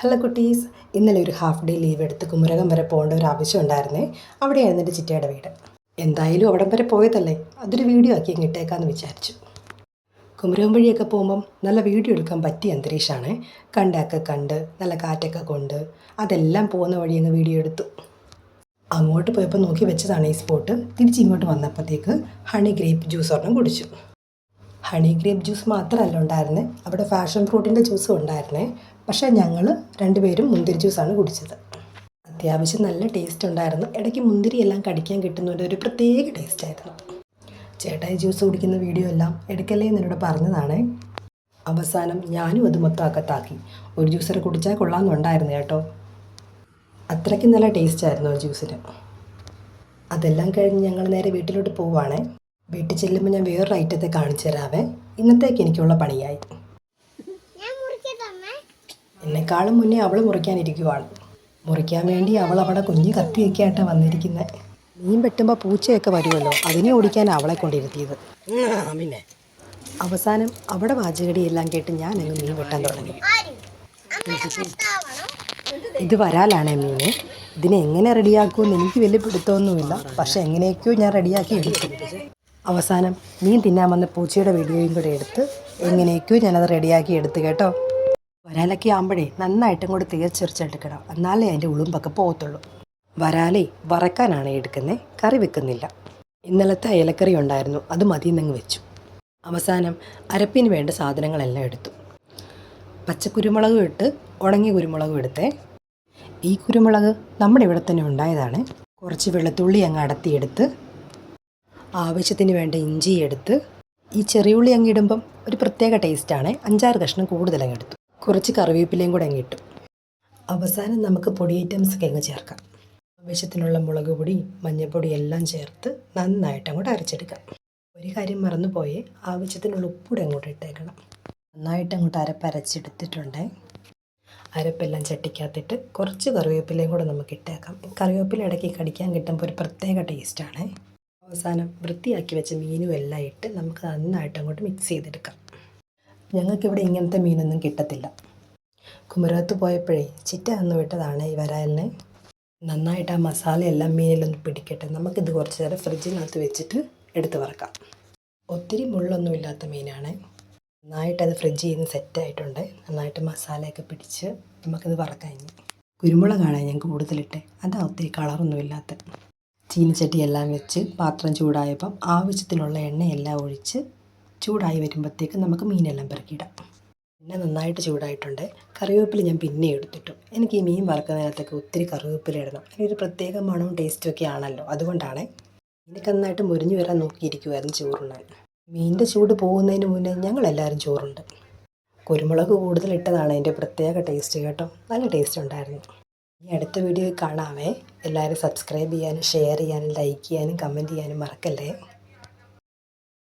Hello കുട്ടീസ് ഇന്നലെ ഒരു half day leave എടുത്ത് കുമരകം വരെ പോകേണ്ട ഒരു ആവശ്യം ഉണ്ടായിരുന്നേ. അവിടെയായിരുന്നു എന്റെ ചിറ്റയുടെ വീട്. എന്തായാലും അവിടെ വരെ പോയതല്ലേ? അതൊരു വീഡിയോ ആക്കി കിട്ടേക്കാന്ന് വിചാരിച്ചു. കുമരകം വഴിയൊക്കെ പോകുമ്പം നല്ല വീഡിയോ എടുക്കാൻ പറ്റിയ അന്തരീക്ഷമാണ് കണ്ടൊക്കെ കണ്ട് നല്ല കാറ്റൊക്കെ കൊണ്ട് അതെല്ലാം പോകുന്ന വഴി അങ്ങ് വീഡിയോ എടുത്തു. അങ്ങോട്ട് പോയപ്പോൾ നോക്കി വെച്ചതാണ് ഈ സ്പോട്ട്. തിരിച്ചിങ്ങോട്ട് വന്നപ്പോഴത്തേക്ക് ഹണി ഗ്രേപ്പ് ജ്യൂസ് ഒരെണ്ണം കുടിച്ചു. ഹണി ഗ്രേപ്പ് ജ്യൂസ് മാത്രമല്ല ഉണ്ടായിരുന്നത് അവിടെ ഫാഷൻ ഫ്രൂട്ടിന്റെ ജ്യൂസും ഉണ്ടായിരുന്നേ. പക്ഷേ ഞങ്ങൾ രണ്ടുപേരും മുന്തിരി ജ്യൂസാണ് കുടിച്ചത്. അത്യാവശ്യം നല്ല ടേസ്റ്റ് ഉണ്ടായിരുന്നു. ഇടയ്ക്ക് മുന്തിരി എല്ലാം കടിക്കാൻ കിട്ടുന്നതിന്റെ ഒരു പ്രത്യേക ടേസ്റ്റ് ആയിരുന്നു. ചേട്ടായി ജ്യൂസ് കുടിക്കുന്ന വീഡിയോ എല്ലാം എടുക്കല്ലേ എന്ന് എന്നോട് പറഞ്ഞതാണേ. അവസാനം ഞാനും അത് മൊത്തം അകത്താക്കി ഒരു ജ്യൂസർ കുടിച്ചാൽ കൊള്ളാമെന്നുണ്ടായിരുന്നു കേട്ടോ. അത്രയ്ക്ക് നല്ല ടേസ്റ്റ് ആയിരുന്നു ആ ജ്യൂസിന് അതെല്ലാം കഴിഞ്ഞ് ഞങ്ങൾ നേരെ വീട്ടിലോട്ട് പോവുകയാണേ വീട്ടിൽ ചെല്ലുമ്പോൾ ഞാൻ വേറൊരു ഐറ്റത്തെ കാണിച്ചു തരാവേ. ഇന്നത്തേക്ക് എനിക്കുള്ള പണിയായി. എന്നെക്കാളും മുന്നേ അവൾ മുറിക്കാനിരിക്കുവാണ് മുറിക്കാൻ വേണ്ടി അവൾ അവിടെ കുഞ്ഞു കത്തിയൊക്കെ ആയിട്ടാണ് വന്നിരിക്കുന്നത് മീൻ വെട്ടുമ്പോൾ പൂച്ചയൊക്കെ വരുമല്ലോ അതിനെ ഓടിക്കാൻ അവളെ കൊണ്ടിരുത്തിയത്. പിന്നെ? അവസാനം അവിടെ വാചകടിയെല്ലാം കേട്ട് ഞാൻ അങ്ങ് മീൻ വെട്ടാൻ തുടങ്ങി. ആര്? അമ്മ ഭർത്താവാണോ? ഇത് വരാലാണേ മീന്. ഇതിനെ എങ്ങനെ റെഡിയാക്കുമെന്ന് എനിക്ക് വലിയ പിടുത്തമൊന്നുമില്ല. പക്ഷെ എങ്ങനെയൊക്കെയോ ഞാൻ റെഡിയാക്കി എടുത്തു. അവസാനം മീൻ തിന്നാൻ വന്ന പൂച്ചയുടെ വീഡിയോയും കൂടെ എടുത്ത് എങ്ങനെയൊക്കെയോ ഞാനത് റെഡിയാക്കി എടുത്ത് കേട്ടോ. വരാലൊക്കെ ആകുമ്പോഴേ നന്നായിട്ടും കൂടെ തീർച്ചെടുക്കണം എന്നാലേ അതിന്റെ ഉളുമ്പൊക്കെ പോകത്തുള്ളൂ. വരാലേ വറക്കാനാണ് എടുക്കുന്നത് കറി വെക്കുന്നില്ല. ഇന്നലത്തെ ഇലക്കറി ഉണ്ടായിരുന്നു അത് മതിയെന്നങ്ങ് വെച്ചു. അവസാനം അരപ്പിന് വേണ്ട സാധനങ്ങളെല്ലാം എടുത്തു. പച്ചക്കുരുമുളകും ഇട്ട് ഉണങ്ങിയ കുരുമുളകും എടുത്തേ. ഈ കുരുമുളക് നമ്മുടെ ഇവിടെ തന്നെ ഉണ്ടായതാണ്. കുറച്ച് വെളുത്തുള്ളി അങ്ങ് അടത്തിയെടുത്ത് ആവശ്യത്തിന് വേണ്ട ഇഞ്ചി എടുത്ത് ഈ ചെറിയുള്ളി അങ്ങ് ഇടുമ്പം ഒരു പ്രത്യേക ടേസ്റ്റാണ് അഞ്ചാറ് കഷ്ണം കൂടുതൽ അങ്ങ് എടുത്തു. കുറച്ച് കറിവേപ്പിലയും കൂടെ അങ്ങ് ഇട്ടു. അവസാനം നമുക്ക് പൊടി ഐറ്റംസ് ഒക്കെ അങ്ങ് ചേർക്കാം. ആവശ്യത്തിനുള്ള മുളക് പൊടി മഞ്ഞൾപ്പൊടി എല്ലാം ചേർത്ത് നന്നായിട്ട് അങ്ങോട്ട് അരച്ചെടുക്കാം. ഒരു കാര്യം മറന്നുപോയേ ആവശ്യത്തിനുള്ള ഉപ്പൂടെ അങ്ങോട്ട് ഇട്ടേക്കണം. നന്നായിട്ട് അങ്ങോട്ട് അരപ്പ് അരച്ചെടുത്തിട്ടുണ്ട്. അരപ്പെല്ലാം ചട്ടിക്കകത്തിട്ട് കുറച്ച് കറിവേപ്പിലയും കൂടെ നമുക്ക് ഇട്ടേക്കാം. കറിവേപ്പില ഇടയ്ക്ക് കടിക്കാൻ കിട്ടുമ്പോൾ ഒരു പ്രത്യേക ടേസ്റ്റാണ് അവസാനം വൃത്തിയാക്കി വെച്ച മീനും എല്ലാം ഇട്ട് നമുക്ക് നന്നായിട്ട് അങ്ങോട്ട് മിക്സ് ചെയ്തെടുക്കാം. ഞങ്ങൾക്കിവിടെ ഇങ്ങനത്തെ മീനൊന്നും കിട്ടത്തില്ല. കുമരകത്ത് പോയപ്പോഴേ ചിറ്റ തന്നു വിട്ടതാണ് ഈ വരാലിനെ. നന്നായിട്ട് ആ മസാല എല്ലാം മീനിലൊന്ന് പിടിക്കട്ടെ. നമുക്കിത് കുറച്ച് നേരം ഫ്രിഡ്ജിനകത്ത് വെച്ചിട്ട് എടുത്ത് വറക്കാം. ഒത്തിരി മുള്ളൊന്നും ഇല്ലാത്ത മീനാണ്. നന്നായിട്ട് അത് ഫ്രിഡ്ജിൽ നിന്ന് സെറ്റായിട്ടുണ്ട് നന്നായിട്ട് മസാലയൊക്കെ പിടിച്ച് നമുക്കിത് വറക്കാം ഇനി. കുരുമുളകാണ് ഞാൻ കൂടുതലിട്ട്. അതാ ഒത്തിരി കളറൊന്നും ഇല്ലാത്ത. ചീനിച്ചട്ടി എല്ലാം വെച്ച് പാത്രം ചൂടായപ്പം ആവശ്യത്തിനുള്ള എണ്ണയെല്ലാം ഒഴിച്ച് ചൂടായി വരുമ്പോഴത്തേക്ക് നമുക്ക് മീനെല്ലാം പെറുക്കിയിടാം. എണ്ണ നന്നായിട്ട് ചൂടായിട്ടുണ്ട്. കറിവേപ്പില ഞാൻ പിന്നെ എടുത്തിട്ടു. എനിക്ക് ഈ മീൻ വറക്കുന്നതിനകത്തൊക്കെ ഒത്തിരി കറിവേപ്പില ഇടണം. അതിനൊരു പ്രത്യേക മണവും ടേസ്റ്റും ഒക്കെ ആണല്ലോ. അതുകൊണ്ടാണ് എനിക്ക് നന്നായിട്ട് മുരിഞ്ഞു വരാൻ നോക്കിയിരിക്കുമായിരുന്നു ചോറുണ്ണാൻ. മീനിന്റെ ചൂട് പോകുന്നതിന് മുന്നേ ഞങ്ങളെല്ലാവരും ചോറുണ്ട്. കുരുമുളക് കൂടുതൽ ഇട്ടതാണ് അതിന്റെ പ്രത്യേക ടേസ്റ്റ് കേട്ടോ. നല്ല ടേസ്റ്റ് ഉണ്ടായിരുന്നു. ഇനി അടുത്ത വീഡിയോയിൽ കാണാമേ. എല്ലാവരും സബ്സ്ക്രൈബ് ചെയ്യാനും ഷെയർ ചെയ്യാനും ലൈക്ക് ചെയ്യാനും കമന്റ് ചെയ്യാനും മറക്കല്ലേ?